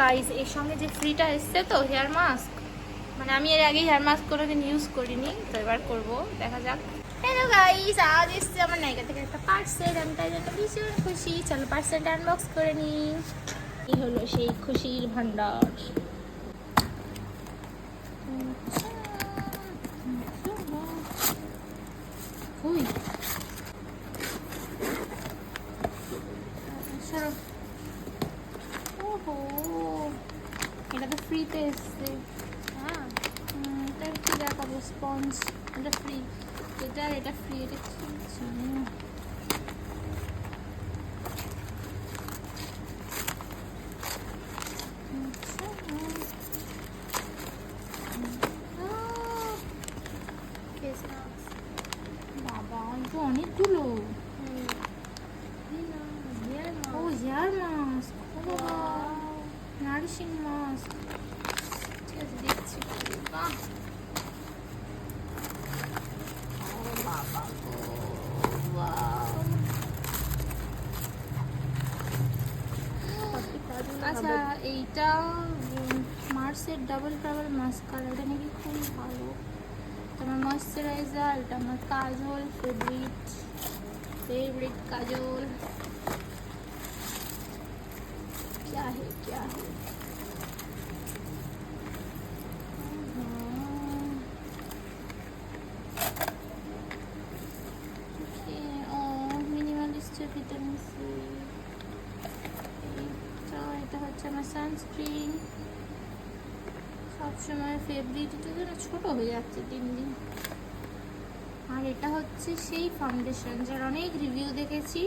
Guys এর সঙ্গে যে ফ্রিটা এসছে তো হেয়ার মাস্ক মানে আমি এর আগে হেয়ার মাস্ক কোনোদিন ইউজ করিনি, তো এবার করব, দেখা যাক। হ্যালো গাইস আজ এসছে আমার নায়িকা থেকে একটা পার্সেল আমি তাই জন্য ভীষণ খুশি। চলো পার্সেলটা আনবক্স করে নিই এই হলো সেই খুশির ভান্ডার। সরো। ওহো। এটা ফ্রিতে এসছে হ্যাঁ উম, এটা একটু দেখাবো স্পঞ্জ এটা ফ্রি এটা এটা ফ্রি এটা কি বাবা অনেকগুলো হেয়ার ও হেয়ার মাস্ক ও বাবা ইলিশের মাছ দেখছি। বাহ! আচ্ছা এইটা মার্সের ডাবল কালার মাস্কারা নাকি খুবই ভালো। আমার ময়শ্চারাইজার এটা আমার কাজল ফেভারিট ফেভারিট কাজল। क्या है क्या है মিনিমালিস্ট ভিটামিন সি এটা এটা হচ্ছে আমার সানস্ক্রিন সবসময় ফেভারিট এটা যেন ছোটো হয়ে যাচ্ছে দিন দিন আর এটা হচ্ছে সেই ফাউন্ডেশন যার অনেক রিভিউ দেখেছি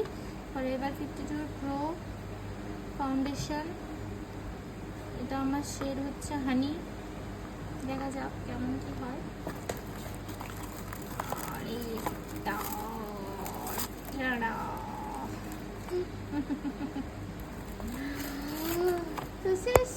ফর এবার ফিফটি টু প্রো ফাউন্ডেশন। এটা আমার শেড হচ্ছে হানি। দেখা যাক কেমন কি হয়। তো শেষ